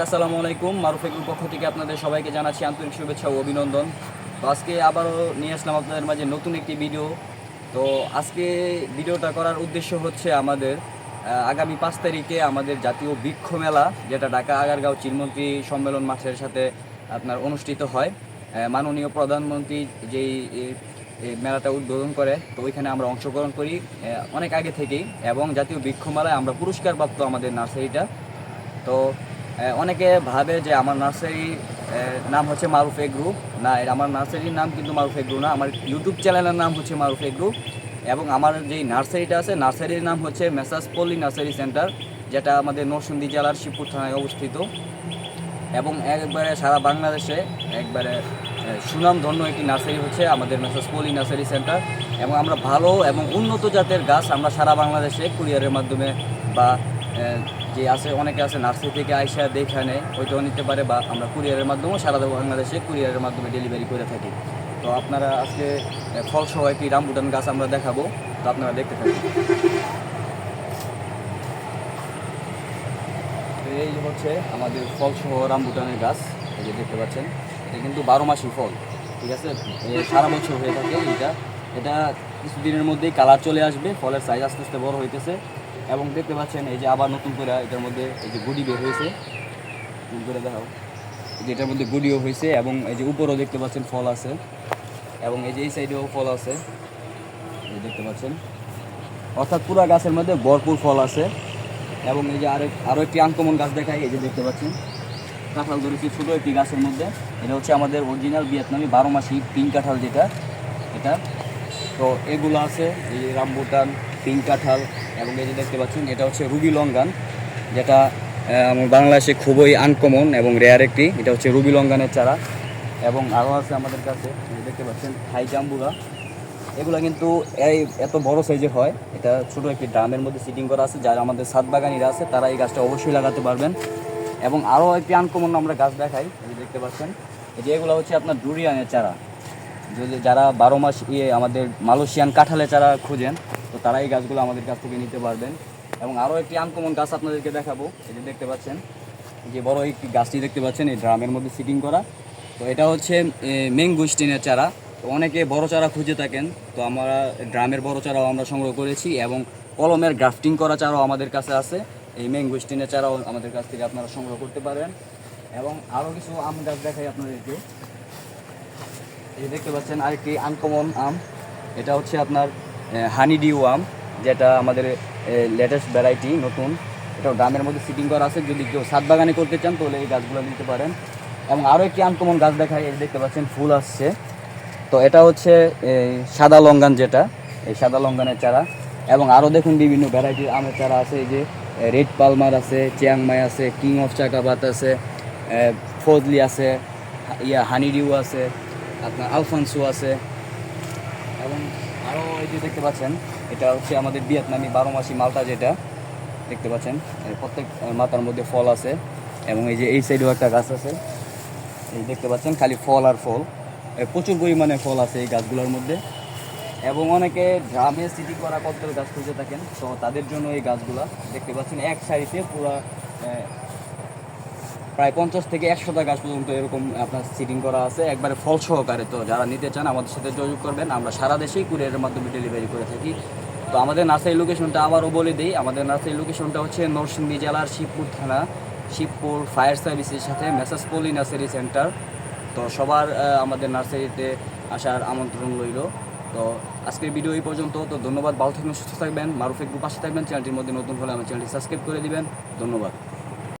আসসালামু আলাইকুম মারুফেকুর পক্ষ থেকে আপনাদের সবাইকে জানাচ্ছি আন্তরিক শুভেচ্ছা ও অভিনন্দন। তো আজকে আবারও নিয়ে আসলাম আপনাদের মাঝে নতুন একটি ভিডিও। তো আজকে ভিডিওটা করার উদ্দেশ্য হচ্ছে আমাদের আগামী পাঁচ তারিখে আমাদের জাতীয় বৃক্ষ মেলা, যেটা ঢাকা, আগারগাঁও চিলমন্ত্রী সম্মেলন মাঠের সাথে আপনার অনুষ্ঠিত হয়। মাননীয় প্রধানমন্ত্রী যেই মেলাটা উদ্বোধন করে, তো ওইখানে আমরা অংশগ্রহণ করি অনেক আগে থেকেই। এবং জাতীয় বৃক্ষ মেলায় আমরা পুরস্কারপ্রাপ্ত আমাদের নার্সারিটা। তো অনেকে ভাবে যে আমার নার্সারি নাম হচ্ছে মারুফ এগ্রু না আমার নার্সারির নাম কিন্তু মারুফ এগ্রু না, আমার ইউটিউব চ্যানেলের নাম হচ্ছে মারুফ এগ্রু এবং আমার যেই নার্সারিটা আছে, নার্সারির নাম হচ্ছে মেসাজ পল্লী নার্সারি সেন্টার, যেটা আমাদের নরসিংদী জেলার শিবপুর থানায় অবস্থিত। এবং একবারে সারা বাংলাদেশে একবারে সুনামধন্য একটি নার্সারি হচ্ছে আমাদের মেসাজ পলি নার্সারি সেন্টার। এবং আমরা ভালো এবং উন্নত জাতের গাছ আমরা সারা বাংলাদেশে কুরিয়ারের মাধ্যমে বা যে আছে, অনেকে আছে নার্সারি থেকে আইসা দেখে নেয় ওইটাও নিতে পারে বা আমরা কুরিয়ারের মাধ্যমেও সারা বাংলাদেশে কুরিয়ারের মাধ্যমে ডেলিভারি করে থাকি। তো আপনারা আজকে ফলসহ একটি রামবুটান গাছ আমরা দেখাবো, তো আপনারা দেখতে থাকুন। এই হচ্ছে আমাদের ফল সহ রামবুটানের গাছ, এই যে দেখতে পাচ্ছেন, এটা কিন্তু বারো মাসি ফল, ঠিক আছে? সারা বছর হয়ে থাকে এটা এটা কিছুদিনের মধ্যেই কালার চলে আসবে, ফলের সাইজ আস্তে আস্তে বড় হইতেছে। এবং দেখতে পাচ্ছেন এই যে আবার নতুন করে এটার মধ্যে এই যে গুডি বের হয়েছে। নতুন করে দেখাও। এই যে এটার মধ্যে গুডিও হয়েছে এবং এই যে উপরেও দেখতে পাচ্ছেন ফল আছে। এবং এই যে এই সাইডেও ফল আছে। দেখতে পাচ্ছেন। অর্থাৎ পুরা গাছের মধ্যে ভরপুর ফল আছে। এবং এই যে আরেক আরও একটি আনকমন গাছ দেখাই, এই যে দেখতে পাচ্ছেন। কাঁঠাল ধরেছি ছোটো একটি গাছের মধ্যে। এটা হচ্ছে আমাদের অরিজিনাল ভিয়েতনামি বারো মাসি পিঙ্ক কাঁঠাল যেটা, এটা। তো এগুলো আছে, এই রামবুটান পিঙ্ক কাঁঠাল এবং এই যে দেখতে পাচ্ছেন, এটা হচ্ছে রুবি লঙ্গান, যেটা বাংলাদেশে খুবই আনকমন এবং রেয়ার একটি, এটা হচ্ছে রুবি লঙ্গানের চারা। এবং আরও আছে আমাদের কাছে দেখতে পাচ্ছেন হাই জাম্বুরা। এগুলো কিন্তু এই এত বড় সাইজের হয়, এটা ছোট একটি ড্রামের মধ্যে সিটিং করা আছে, যারা আমাদের সাত বাগানিরা আছে, তারা এই গাছটা অবশ্যই লাগাতে পারবেন। এবং আরও একটি আনকমন আমরা গাছ দেখাই, এই দেখতে পাচ্ছেন, এই যে এগুলো হচ্ছে আপনার ডুরিয়ানের চারা। যদি যারা বারো মাস ইয়ে আমাদের মালয়েশিয়ান কাঁঠালের চারা খুঁজেন তারা এই গাছগুলো আমাদের কাছ থেকে নিতে পারবেন। এবং আরও একটি আনকমন গাছ আপনাদেরকে দেখাবো, এই যে দেখতে পাচ্ছেন। যে বড় একটি গাছটি দেখতে পাচ্ছেন, এই ড্রামের মধ্যে সিটিং করা। তো এটা হচ্ছে মেঙ্গুস্টিনের চারা। তো অনেকে বড় চারা খুঁজে থাকেন। তো আমরা ড্রামের বড় চারাও আমরা সংগ্রহ করেছি এবং কলমের গ্রাফটিং করা চারাও আমাদের কাছে আছে। এই ম্যাঙ্গুস্টিনের চারাও আমাদের কাছ থেকে আপনারা সংগ্রহ করতে পারেন। এবং আরও কিছু আম গাছ দেখাই আপনাদেরকে। এই দেখতে পাচ্ছেন, আরেকটি আনকমন আম। এটা হচ্ছে আপনার হানি ডিউ আম যেটা আমাদের লেটেস্ট ভ্যারাইটি নতুন। এটা গ্রামের মধ্যে সিটিং করা আছে। যদি কেউ সাত বাগানে করতে চান, তাহলে এই গাছগুলো নিতে পারেন। এবং আরও একটি আনকমন গাছ দেখায় এই দেখতে পাচ্ছেন, ফুল আসছে। তো এটা হচ্ছে সাদা লঙ্গান যেটা, এই সাদা লঙ্গানের চারা। এবং আরও দেখুন বিভিন্ন ভ্যারাইটির আমের চারা আছে। এই যে রেড পালমার আছে চিয়াংমাই আছে কিং অফ চাকাবাত আছে ফজলি আছে, ইয়া হানিডিউ আছে, আপনার আলফানসু আছে। এবং আরও এই যে দেখতে পাচ্ছেন, এটা হচ্ছে আমাদের ভিয়েতনামি বারো মাসি মালটা যেটা, দেখতে পাচ্ছেন প্রত্যেক মাথার মধ্যে ফল আছে, এবং এই যে এই সাইডেও একটা গাছ আছে, এই দেখতে পাচ্ছেন, খালি ফল আর ফল প্রচুর পরিমাণে ফল আছে এই গাছগুলোর মধ্যে, এবং অনেকে গ্রামে সিটি করা কত গাছ খুঁজে থাকেন, তো তাদের জন্য এই গাছগুলা, দেখতে পাচ্ছেন, এক সারিতে পুরো প্রায় পঞ্চাশ থেকে একশোটা গাছ পর্যন্ত এরকম আপনার সিটিং করা আছে। একবারে ফল সহকারে তো যারা নিতে চান আমাদের সাথে যোগাযোগ করবেন। আমরা সারা দেশেই কুরিয়ারের মাধ্যমে ডেলিভারি করে থাকি। তো আমাদের নার্সারি লোকেশনটা আবারও বলে দিই, আমাদের নার্সারি লোকেশনটা হচ্ছে নরসিংদী জেলার শিবপুর থানা, শিবপুর ফায়ার সার্ভিসের সাথে মেসাজ পলি নার্সারি সেন্টার তো সবার আমাদের নার্সারিতে আসার আমন্ত্রণ রইল। তো আজকের ভিডিও এই পর্যন্ত। তো ধন্যবাদ, ভালো থাকবেন, সুস্থ থাকবেন মারুফেক গ্রুপ পাশে থাকবেন, চ্যানেলটির মধ্যে নতুন হলে আমার চ্যানেলটি সাবস্ক্রাইব করে দিবেন। ধন্যবাদ।